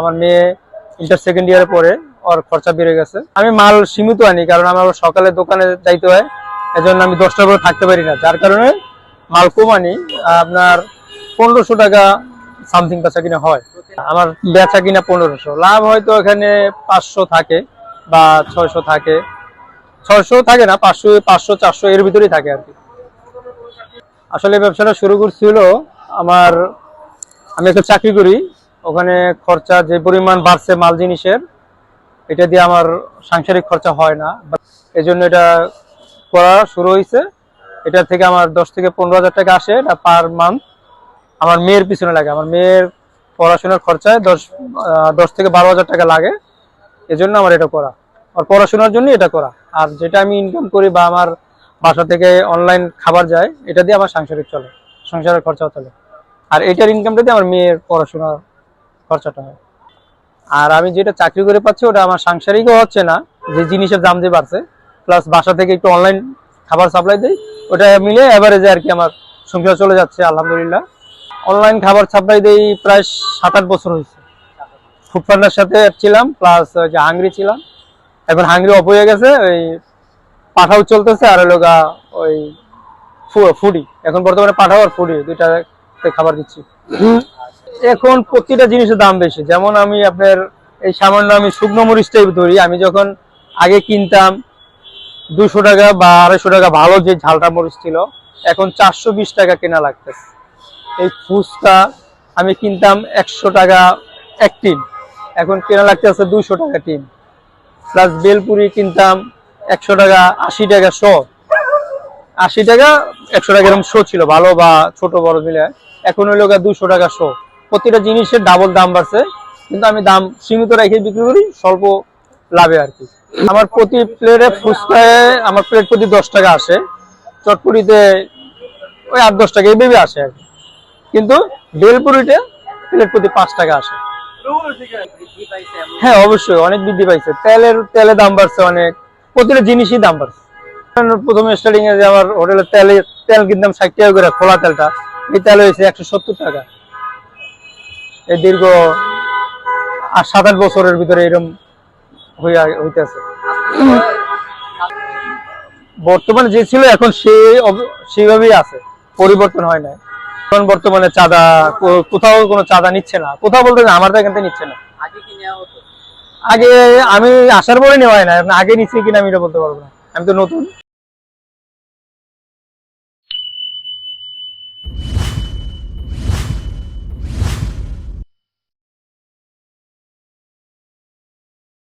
আমার মেয়ে inter second ইয়ারে পরে ওর খরচা বেড়ে গেছে। আমি মাল সীমিত আনি, কারণ আমার সকালে দোকানে যাইতে হয়, এজন্য আমি দশটার পরে থাকতে পারি না। যার কারণে মাল কম আনি আপনার পনেরোশো টাকা সামথিং বেচা কিনা হয়। আমার বেচা কিনা পনেরোশো। লাভ হয়তো এখানে পাঁচশো থাকে, বা ছয়শো থাকে। ছয়শো থাকে না, পাঁচশো পাঁচশো, চারশো, এর ভিতরেই থাকে আর কি। আসলে ব্যবসাটা শুরু করছিল আমার, আমি একটা চাকরি করি ওখানে খরচা যে পরিমাণ বাড়ছে মাল জিনিসের, এটা দিয়ে আমার সাংসারিক খরচা হয় না। এই জন্য এটা করা শুরু হয়েছে এটা থেকে আমার দশ থেকে পনেরো হাজার টাকা আসে এটা পার মান্থ। আমার মেয়ের পিছনে লাগে। আমার মেয়ের পড়াশোনার খরচায় দশ দশ থেকে বারো হাজার টাকা লাগে। এজন্য আমার এটা করা। আর পড়াশোনার জন্য এটা করা। আর যেটা আমি ইনকাম করি বা আমার বাসা থেকে অনলাইন খাবার যায়, এটা দিয়ে আমার সাংসারিক চলে। সংসারের খরচা চলে। আর এটার ইনকামটা দিয়ে আমার মেয়ের পড়াশোনার খরচাটা হয়। আর আমি যেটা চাকরি করে পাচ্ছি, ওটা আমার সাংসারিকও হচ্ছে না, যে জিনিসের দাম যে বাড়ছে প্লাস বাসা থেকে একটু অনলাইন খাবার সাপ্লাই দেই, ওটা মিলে অ্যাভারেজে আর কি আমার সংসার চলে যাচ্ছে, আলহামদুলিল্লাহ। অনলাইন খাবার সাপ্লাই দেই প্রায় সাত আট বছর হয়েছে। ফুড পান্ডার সাথে ছিলাম প্লাস যে হাঙ্গরি ছিলাম। এখন হাঙ্গরি অফ হয়ে গেছে, ওই পাঠাও চলতেছে, আর হলো ওই ফুডি এখন বর্তমানে পাঠাও আর ফুডি দুইটা খাবার দিচ্ছি। এখন প্রতিটা জিনিসের দাম বেশি। যেমন আমি আপনার এই সামান্য আমি শুকনো মরিচটাই ধরি, আমি যখন আগে কিনতাম দুশো টাকা বা আড়াইশো টাকা ভালো যে ঝালটা মরিচ ছিল, এখন চারশো বিশ টাকা কেনা লাগতেছে। এই ফুচকা আমি কিনতাম একশো টাকা এক টিন, এখন কেনা লাগতেছে দুশো টাকা টিন। প্লাস বেলপুরি কিনতাম একশো টাকা আশি টাকা শো। আশি টাকা একশো টাকা এরকম শো ছিল, ভালো বা ছোট বড় মিলে। এখন হইল দুশো টাকা শো। প্রতিটা জিনিসের ডাবল দাম বাড়ছে। কিন্তু আমি দাম সীমিত রেখে বিক্রি করি, স্বল্প লাভে আর কি। আমার প্রতি প্লেটে ফুচকায় আমার প্লেট প্রতি দশ টাকা আসে। চটপুরিতে ওই আট, দশ টাকা এইভাবে আসে আর কি। কিন্তু বেলপুরিতে প্লেট প্রতি পাঁচ টাকা আসে। হ্যাঁ অবশ্যই, অনেক বৃদ্ধি পাইছে। তেলের তেলের দাম বাড়ছে অনেক। প্রতিটা জিনিসই দাম বাড়ছে। প্রথমে স্টার্টিং এ যে আমার হোটেলের তেলে তেল কিনতাম ষাট টাকা করে খোলা তেলটা। এই তেল হয়েছে একশো সত্তর টাকা। এই দীর্ঘ আর সাত আট বছরের ভিতরে এরকম হইয়া হইতেছে। বর্তমানে যে ছিল এখন সে সেভাবেই আছে। পরিবর্তন হয় না এখন বর্তমানে চাঁদা কোথাও কোনো চাঁদা নিচ্ছে না। কোথাও বলতে না, আমার তো এখান থেকে নিচ্ছে না। আগে কি নেওয়া হতো? আগে আমি আসার পরে নেওয়া হয় না আগে নিচ্ছি কিনা আমি এটা বলতে পারব না। আমি তো নতুন।